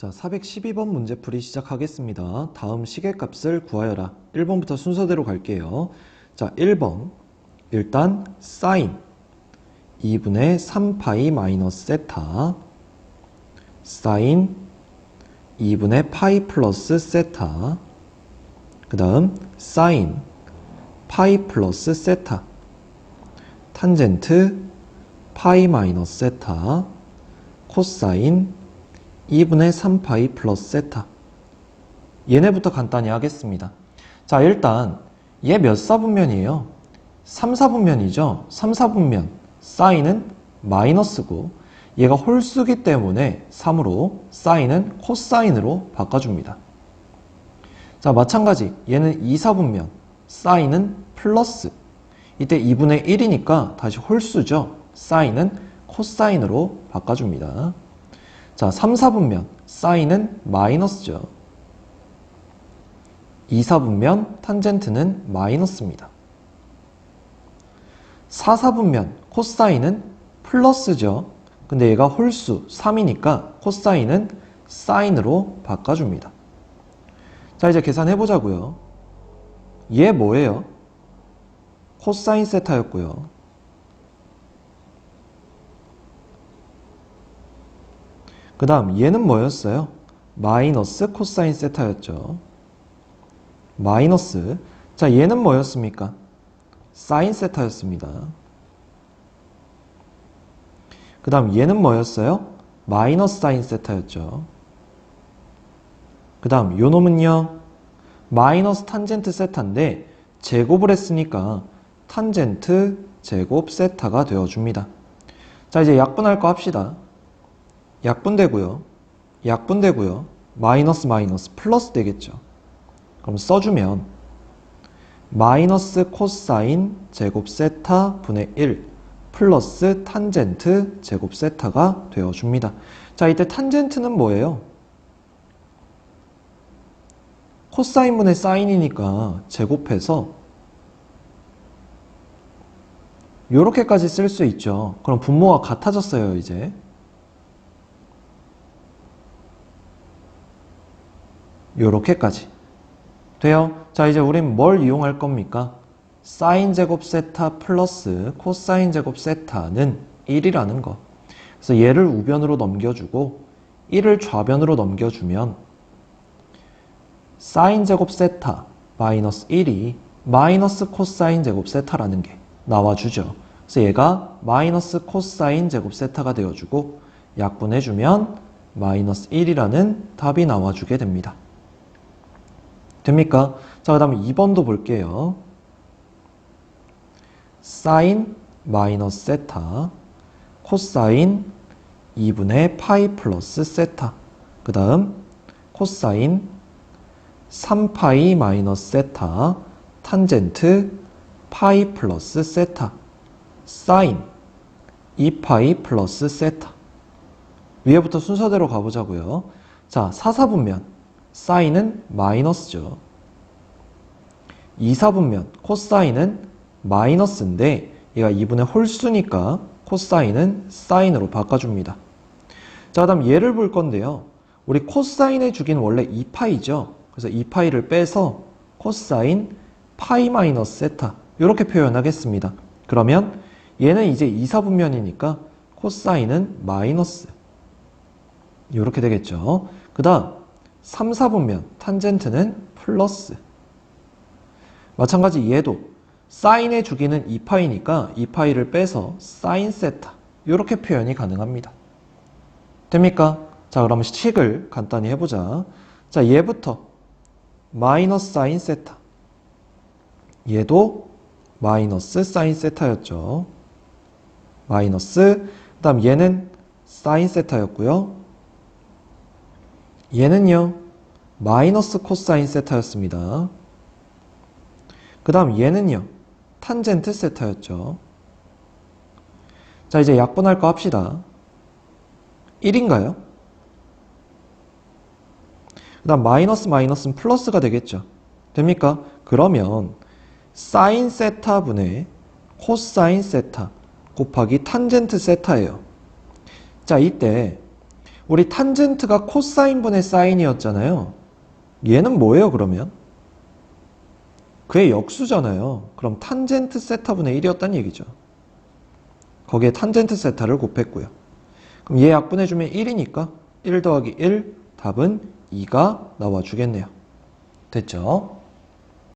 자, 412번 문제풀이 시작하겠습니다. 다음 시계값을 구하여라. 1번부터 순서대로 갈게요. 자, 1번. 일단 사인. 2분의 3파이 마이너스 세타. 사인. 2분의 파이 플러스 세타. 그 다음 사인. 파이 플러스 세타. 탄젠트. 파이 마이너스 세타. 코사인 2분의 3파이 플러스 세타 얘네부터 간단히 하겠습니다. 자 일단 얘 몇 사분면이에요? 3, 4분면이죠. 3, 4분면 사인은 마이너스고 얘가 홀수기 때문에 3으로 사인은 코사인으로 바꿔줍니다. 자 마찬가지 얘는 2, 4분면 사인은 플러스 이때 2분의 1이니까 다시 홀수죠. 사인은 코사인으로 바꿔줍니다. 자, 3, 4분면 사인은 마이너스죠. 2, 4분면 탄젠트는 마이너스입니다. 4, 4분면 코사인은 플러스죠. 근데 얘가 홀수 3이니까 코사인은 사인으로 바꿔줍니다. 자, 이제 계산해 보자고요. 얘 뭐예요? 코사인 세타였고요. 그 다음 얘는 뭐였어요? 마이너스 코사인 세타였죠. 마이너스 자 얘는 뭐였습니까? 사인 세타였습니다. 그 다음 얘는 뭐였어요? 마이너스 사인 세타였죠. 그 다음 요 놈은요 마이너스 탄젠트 세타인데 제곱을 했으니까 탄젠트 제곱 세타가 되어줍니다. 자 이제 약분할 거 합시다. 약분되고요. 약분되고요. 마이너스 마이너스 플러스 되겠죠. 그럼 써주면 마이너스 코사인 제곱 세타 분의 1 플러스 탄젠트 제곱 세타가 되어줍니다. 자 이때 탄젠트는 뭐예요? 코사인분의 사인이니까 제곱해서 이렇게까지 쓸 수 있죠. 그럼 분모가 같아졌어요, 이제. 요렇게까지 돼요. 자 이제 우린 뭘 이용할 겁니까? 사인 제곱 세타 플러스 코사인 제곱 세타는 1이라는 거. 그래서 얘를 우변으로 넘겨주고 1을 좌변으로 넘겨주면 사인 제곱 세타 마이너스 1이 마이너스 코사인 제곱 세타라는 게 나와주죠. 그래서 얘가 마이너스 코사인 제곱 세타가 되어주고 약분해주면 마이너스 1이라는 답이 나와주게 됩니다. 됩니까? 자, 그 다음에 2번도 볼게요. 사인 마이너스 세타 코사인 2분의 파이 플러스 세타 그 다음 코사인 3파이 마이너스 세타 탄젠트 파이 플러스 세타 사인 2파이 플러스 세타 위에부터 순서대로 가보자고요. 자, 사사분면 사인은 마이너스죠. 2사분면 코사인은 마이너스인데 얘가 2분의 홀수니까 코사인은 사인으로 바꿔줍니다. 자, 그 다음 얘를 볼 건데요. 우리 코사인의 주기는 원래 2파이죠. 그래서 2파이를 빼서 코사인 파이 마이너스 세타 이렇게 표현하겠습니다. 그러면 얘는 이제 2사분면이니까 코사인은 마이너스 이렇게 되겠죠. 그 다음 3, 4분면 탄젠트는 플러스 마찬가지 얘도 사인의 주기는 2파이니까 2파이를 빼서 사인 세타 이렇게 표현이 가능합니다. 됩니까? 자 그럼 식을 간단히 해보자. 자 얘부터 마이너스 사인 세타 얘도 마이너스 사인 세타였죠. 마이너스 그 다음 얘는 사인 세타였고요. 얘는요 마이너스 코사인 세타였습니다. 그 다음 얘는요 탄젠트 세타였죠. 자 이제 약분할 거 합시다. 1인가요? 그 다음 마이너스 마이너스는 플러스가 되겠죠. 됩니까? 그러면 사인 세타 분의 코사인 세타 곱하기 탄젠트 세타예요. 자 이때 우리 탄젠트가 코사인분의 사인이었잖아요. 얘는 뭐예요, 그러면? 그의 역수잖아요. 그럼 탄젠트 세타분의 1이었단 얘기죠. 거기에 탄젠트 세타를 곱했고요. 그럼 얘 약분해주면 1이니까 1 더하기 1 답은 2가 나와주겠네요. 됐죠?